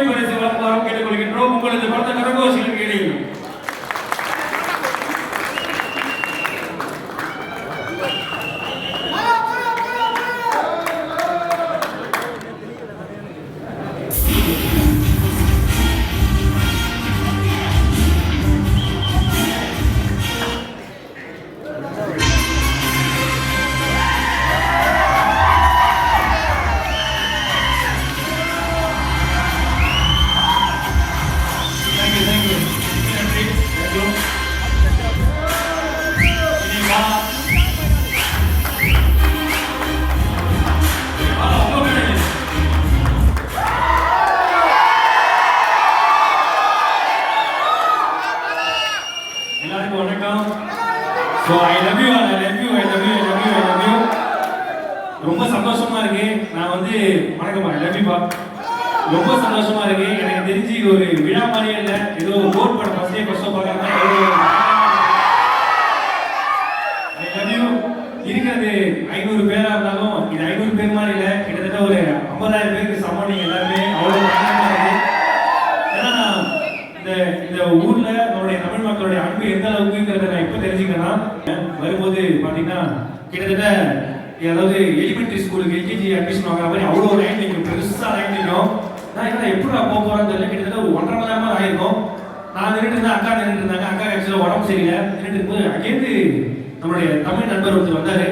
பரிசு கண்டிப்பா. ரொம்ப சந்தோஷமா இருக்கு. எனக்கு தெரிஞ்சு ஒரு விழா மாதிரியே இல்லை. ஏதோ ஒரு போட் படம் ஃபர்ஸ்டே ஃபர்ஸ்ட் பார்க்காம இருக்கிறது ஐநூறு பேரா இருந்தாலும் இது ஐநூறு பேர் மாதிரி இல்லை. கிட்டத்தட்ட ஒரு ஐம்பதாயிரம் பேருக்கு சமம் நீங்க எல்லாருமே. அவ்வளோ ஏன்னா இந்த இந்த ஊர்ல நம்மளுடைய தமிழ் மக்களுடைய அன்பு எந்த அளவுக்குங்கிறத நான் எப்ப தெரிஞ்சுக்கிறேன்னா வரும்போது பாத்தீங்கன்னா கிட்டத்தட்ட ஏதாவது எலிமெண்ட்ரி ஸ்கூலுக்கு எல்கேஜி அட்மிஷன் வாங்குற மாதிரி அவ்வளோ லைன் நிற்கும் பெருசாக லைன் நிற்கும் நான் என்ன எப்படி போக போகிறேன்னு தெரியல. கிட்டத்தட்ட ஒன்றரை மணி நேரமா ஆயிருக்கும். நான் நின்றுட்டு இருந்தேன் அக்கா நின்றுட்டு இருந்தாங்க. அக்கா ஆக்சுவலாக உடம்பு சரியில்லை. நின்றுட்டு இருக்கும்போது அங்கேருந்து நம்மளுடைய தமிழ் நண்பர் ஒருத்தர் வந்தார்.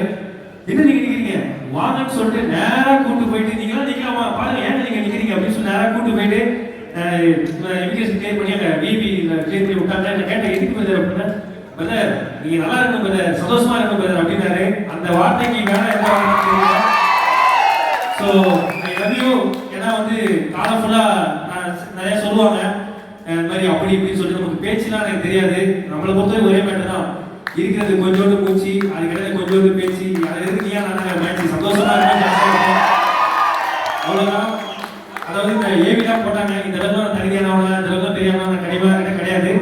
என்ன நீங்க நிற்கிறீங்க வாங்கன்னு சொல்லிட்டு நேராக கூட்டு போயிட்டு நீங்களாம் நிக்கலாமா? பாருங்க ஏன் நீங்கள் நிற்கிறீங்க அப்படின்னு சொல்லி நேராக கூட்டு போயிட்டு இமிகிரேஷன் கிளியர் பண்ணி அங்கே பிபி கிளியர் பண்ணி விட்டாங்க. நான் கேட்டேன் எதுக்கு பிரதர் அப்படின்னா பிரதர் நீங்கள் நல்லா இருக்கும் பிரதர் சந்தோஷமா இருக்கும் பிரதர் அப்படின்னாரு. அந்த வார்த்தைக்கு மேல என்ன ஸோ ஐ லவ் யூ ஏன்னா வந்து காலம் ஃபுல்லாக நிறைய சொல்லுவாங்க. இந்த மாதிரி அப்படி இப்படின்னு சொல்லிட்டு நமக்கு பேச்சுலாம் எனக்கு தெரியாது. நம்மளை பொறுத்தவரை ஒரே மேட்டர் தான். இருக்கிறது கொஞ்சோண்டு பூச்சி அதுக்கிட்ட கொஞ்சோண்டு பேச்சு. அது இருக்கு நான் மேட்ச் சந்தோஷமா இருக்கும் அவ்வளோதான் அதாவது இந்த ஏவிலாம் போட்டாங்க. இந்த அளவுக்கு தனியாக இந்த அளவுக்கு தெரியாதவங்க கிடையாது கிடையாது.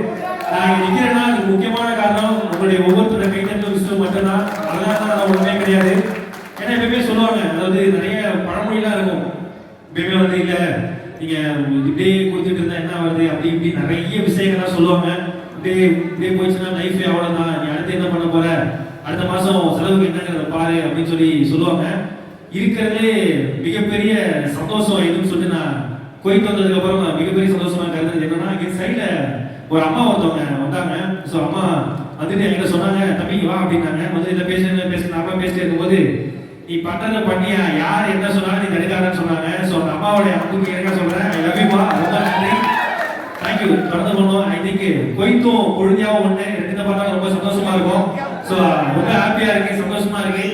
நான் இங்க அதுக்கு முக்கியமான காரணம். உங்களுடைய ஒவ்வொருத்தரோட கைத்தட்டல் விஷயம் மட்டும்தான். அதெல்லாம் தான் நான் ஒன்றுமே கிடையாது. ஏன்னா எப்பவுமே சொல்லுவாங்க அதாவது நிறைய பழமொழிலாம் இருக்கும். எப்பயுமே வந்து இல்லை நீங்கள் இப்படியே கொடுத்துட்டு இருந்தா என்ன வருது அப்படி இப்படி நிறைய விஷயங்கள்லாம் சொல்லுவாங்க. இப்படியே இப்படியே போயிடுச்சுன்னா லைஃப் அவ்வளவுதான். நீ அடுத்து என்ன பண்ண போற? அடுத்த மாதம் செலவுக்கு என்னங்கிறத பாரு அப்படின்னு சொல்லி சொல்லுவாங்க. இருக்கிறதுலே மிகப்பெரிய சந்தோஷம் எதுன்னு சொல்லி நான் கோயிட்டு வந்ததுக்கப்புறம் மிகப்பெரிய சந்தோஷமாக கருதுறது என்னன்னா இங்க சைடில் ஒரு அம்மா ஒருத்தவங்க வந்தாங்க. ஸோ அம்மா வந்துட்டு என்கிட்ட சொன்னாங்க தம்பி வா அப்படின்னாங்க. வந்து இதை பேசுங்க பேசுனா அப்பா பேசிட்டு இருக்கும்போது நீ பண்றத பண்ணியா? யார் என்ன சொன்னாலும் நீ தடுக்காதன்னு சொன்னாங்க. ஸோ அந்த அம்மாவுடைய அன்புக்கு எனக்கா சொல்றேன். ஐ லவ் யூ ரொம்ப நன்றி. தேங்க்யூ தொடர்ந்து பண்ணுவோம். ஐ திங்க் கொய்த்தும் கொழுந்தியாவும் ஒன்று ரெண்டு பார்த்தாலும் ரொம்ப சந்தோஷமா இருக்கும். ஸோ ரொம்ப ஹாப்பியாக இருக்கு. சந்தோஷமா இருக்கு.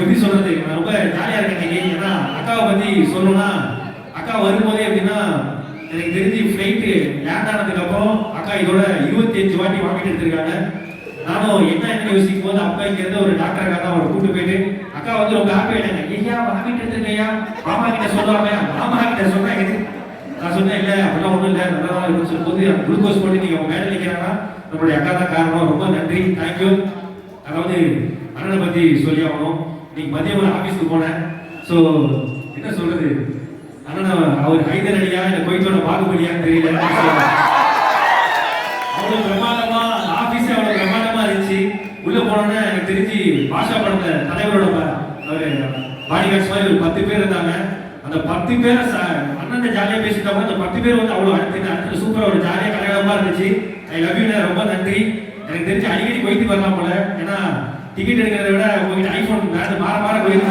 எப்படி சொல்றது? ரொம்ப ஜாலியாக இருக்கு இன்னைக்கு. ஏன்னா அக்காவை பற்றி சொல்லணும்னா அக்கா வரும்போதே எப்படின்னா எனக்கு தெரிஞ்சு ஃப்ளைட்டு லேண்ட் ஆனதுக்கு அப்புறம் அக்கா இதோட இருபத்தி அஞ்சு வாட்டி வாங்கிட்டு எடுத்திருக்காங்க நானும் என்ன என்ன யோசிக்கும் போது அப்பா இங்க ஒரு டாக்டர் அக்கா தான் அவரை கூட்டு போயிட்டு அக்கா வந்து ரொம்ப ஹாப்பி ஆயிட்டாங்க. ஐயா வாங்கிட்டு எடுத்திருக்கையா மாமா கிட்ட சொல்லாம மாமா கிட்ட சொன்னா நான் சொன்னேன் இல்ல அப்படிலாம் ஒண்ணும் இல்ல. நல்லா தான் இருக்குன்னு சொல்லும்போது குளுக்கோஸ் போட்டு நீங்க உங்க மேல நிக்கிறாங்கன்னா நம்மளுடைய அக்கா தான் காரணம். ரொம்ப நன்றி. தேங்க்யூ அதாவது அண்ணனை பத்தி சொல்லி ஆகணும். இன்னைக்கு மதியம் ஒரு ஆபீஸ்க்கு போனேன். ஸோ என்ன சொல்றது? அண்ணன் அவர் ஹைதர் அலியா இல்ல கொய்த்தோட பாகுபலியா தெரியல. அவ்வளவு பிரமாதமா ஆஃபீஸே அவ்வளவு பிரமாதமா இருந்துச்சு. உள்ள போனோன்னே எனக்கு தெரிஞ்சு பாஷா படத்துல தலைவரோட ப- அவரு மாதிரி ஒரு பத்து பேர் இருந்தாங்க. அந்த பத்து பேரை அண்ணன் ஜாலியா பேசிட்டாங்க அந்த பத்து பேர் வந்து அவ்வளவு அடுத்து சூப்பராக சூப்பரா ஒரு ஜாலியா கலகலமா இருந்துச்சு. ஐ லவ் யூ ரொம்ப நன்றி. எனக்கு தெரிஞ்சு அடிக்கடி போயிட்டு வரலாம் போல. ஏன்னா டிக்கெட் எடுக்கிறத விட உங்ககிட்ட ஐபோன் வேறு மாற மாற போயிட்டு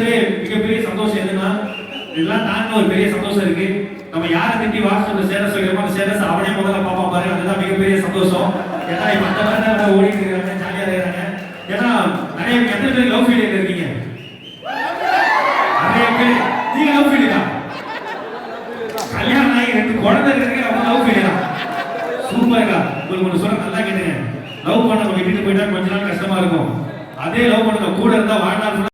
இருக்கிறதுலே மிகப்பெரிய சந்தோஷம் எதுனா இதெல்லாம் தாண்டி ஒரு பெரிய சந்தோஷம் இருக்கு. நம்ம யாரை திட்டி வாசல் சேர சொல்கிறோமோ அந்த சேரஸ் அவனே முதல்ல பாப்பா பாரு அதுதான் மிகப்பெரிய சந்தோஷம். ஏன்னா இப்ப அந்த மாதிரி தான் ஓடிட்டு இருக்காங்க ஜாலியா இருக்காங்க ஏன்னா நிறைய எத்தனை பேர் லவ் ஃபீலிங் இருக்கீங்க? நிறைய பேர். நீங்க லவ் ஃபீலிங்கா கல்யாணம் ஆகி ரெண்டு குழந்தை இருக்கிறீங்க நம்ம லவ் ஃபீலிங்கா சூப்பர்க்கா உங்களுக்கு ஒன்று சொல்ல நல்லா கேட்டுங்க லவ் பண்ண விட்டுட்டு போயிட்டா கொஞ்ச நாள் கஷ்டமா இருக்கும். அதே லவ் பண்ணுங்க கூட இருந்தா வாழ்நாள்